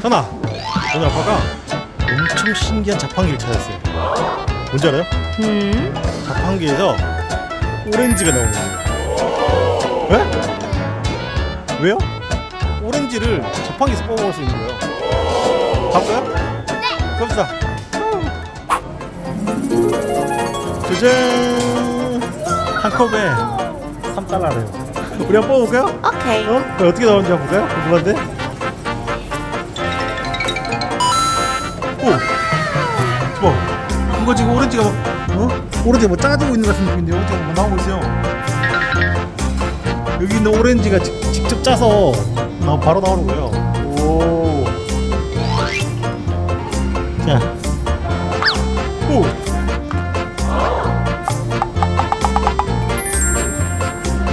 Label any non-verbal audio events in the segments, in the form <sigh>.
현아 오늘 아빠가 엄청 신기한 자판기를 찾았어요 뭔지 알아요? 음? 자판기에서 오렌지가 나오는 거예요 왜? 왜요? 오렌지를 자판기에서 뽑아볼 수 있는 거예요 가볼까요? 네 갑시다 짜잔 한 컵에 3달러래요 우리 한번 뽑아볼까요? 오케이. 어? 그럼 어떻게 나오는지 한번 볼까요? 궁금한데? 봐. 뭔가 지금 오렌지가 막, 어? 오렌지가 뭐 짜지고 있는 것 같은 느낌인데 오렌지가 뭐 나오고 있어요. 여기 있는 오렌지가 직, 직접 짜서 나 바로 나오는 거예요. 오. 자. 오!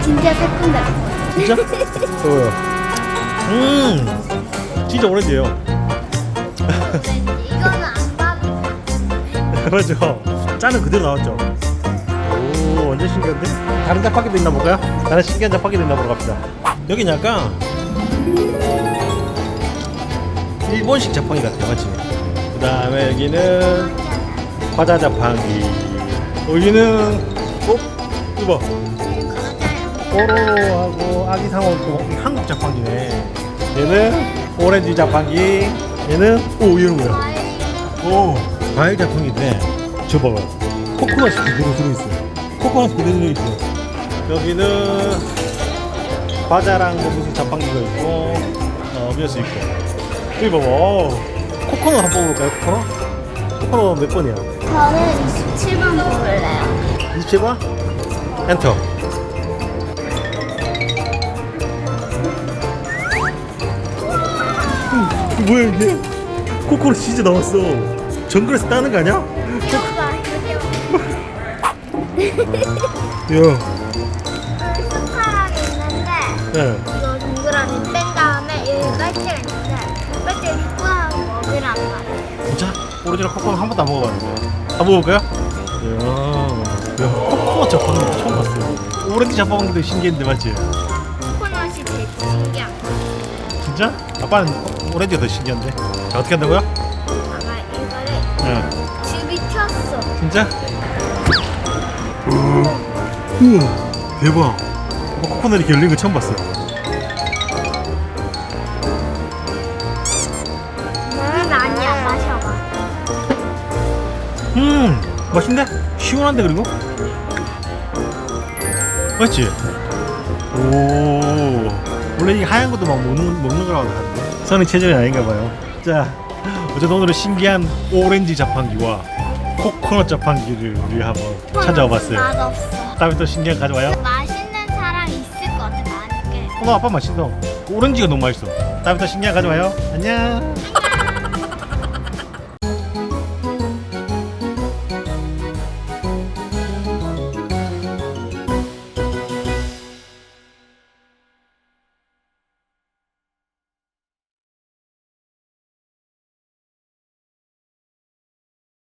진짜 새콤달. 진짜? 뭐요? 음! 진짜 오렌지예요. 이거는 <laughs> 맞죠? 짜는 그대로 나왔죠? 오 완전 신기한데? 다른 자판기도 있나 볼까요? 다른 신기한 자판기도 있나 보러 갑시다 여긴 약간 일본식 자판기 같아요 맞지? 그 다음에 여기는 과자 자판기 여기는 어? 이거 봐 뽀로로하고 아기 상어도 한국 자판기네 얘는 오렌지 자판기 얘는 오 얘는 뭐야? 오 과일 자판기인데 저 봐봐요 코코넛이 그대로 들어있어요 코코넛 그대로 들어있어요 여기는 과자랑 뭐 무슨 자판기가 있고 어 음료수 있고 여기 봐봐 어, 코코넛 한번 뽑아볼까요 코코넛? 코코넛 몇 번이야? 저는 27번 먹을래요. 27번? 엔터 음, 뭐야 이게 코코넛 진짜 나왔어 정글에서 따는 거 아니야? 이렇게 야 손가락이 있는데 네. 이거 동그라미 뺀 다음에 여기 빨대가 있는데 빨대 입고 하고 먹으란 말이에요. 진짜? 오리지널 코코넛 한 번도 안 먹어봤는데 한번 먹어볼까요? 이야, 야, 코코넛 자판기 처음 봤어요 오렌지 자판기도 신기했는데 맞지? 코코넛이 되게 신기한 거. 진짜? 아빠는 오렌지가 더 신기한데 자 어떻게 한다고요? 집이 튀었어. 진짜? 우와 대박 어, 코코넛 이렇게 열린 거 처음 봤어요 음 아니야 마셔봐. 음 맛있네? 시원한데 그리고? 맞지? 오 원래 이 하얀 것도 막 먹는, 먹는 거라고 하는데 선이 체질이 아닌가 봐요 자 어쨌든 오늘은 신기한 오렌지 자판기와 코코넛 자판기를 우리 한번 찾아와 봤어요 맛없어. 다음에 또 신기한 거 가져와요 맛있는 사람 있을 것 같아 많게. 오늘 아빠 맛있어 오렌지가 너무 맛있어 다음에 또 신기한 거 가져와요 안녕.